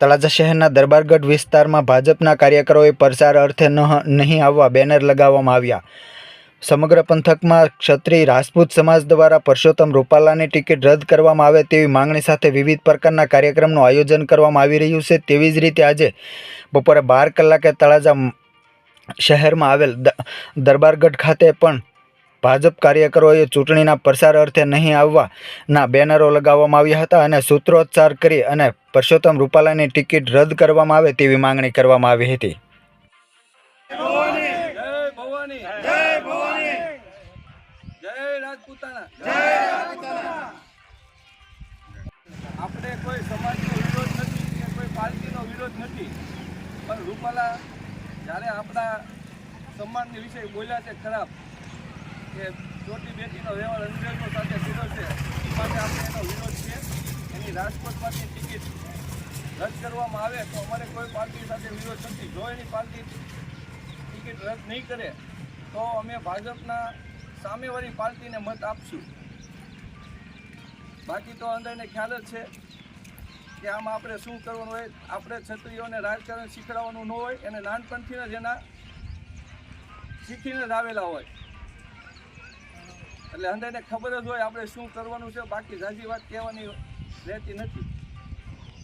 તળાજા શહેરના દરબારગઢ વિસ્તારમાં ભાજપના કાર્યકરોએ પ્રચાર અર્થે નહીં આવવા બેનર લગાવવામાં આવ્યા. સમગ્ર પંથકમાં ક્ષત્રિય રાજપૂત સમાજ દ્વારા પરસોત્તમ રૂપાલાની ટિકિટ રદ કરવામાં આવે તેવી માંગણી સાથે વિવિધ પ્રકારના કાર્યક્રમનું આયોજન કરવામાં આવી રહ્યું છે. તેવી જ રીતે આજે બપોરે બાર કલાકે તળાજા શહેરમાં આવેલ દરબારગઢ ખાતે પણ ભાજપ કાર્યકરોએ ચૂંટણીના પ્રસાર અર્થે નહીં આવવાના બેનરો લગાવવામાં આવ્યા હતા અને સૂત્રોચ્ચાર કરી અને પરસોત્તમ રૂપાલાની ટિકિટ રદ કરવામાં આવે તેવી માંગણી કરવામાં આવી હતી. આપણે કોઈ સમાજનો વિરોધ વિશે બોલ્યા છે ખરાબ કે ચોટી બેટીનો વ્યવહાર અંગ્રેજો સાથે કર્યો છે. એ માટે આપણે એનો વિરોધ છે. એની રાજકોટમાંથી ટિકિટ રદ કરવામાં આવે તો અમારે કોઈ પાર્ટી સાથે વિરોધ નથી. જો એની પાર્ટી ટિકિટ રદ નહીં કરે, તો અમે ભાજપના સામેવાળી પાર્ટીને મત આપશું. બાકી તો અંદરને ખ્યાલ જ છે કે આમાં આપણે શું કરવાનું હોય. આપણે ક્ષત્રિયોને રાજકારણ શીખડાવવાનું ન હોય. એને નાનપણથી જ એના શીખીને જ આવેલા હોય. એટલે અંદરને ખબર જ હોય આપણે શું કરવાનું છે, બાકી ઝાઝી વાત કહેવાની રહેતી નથી.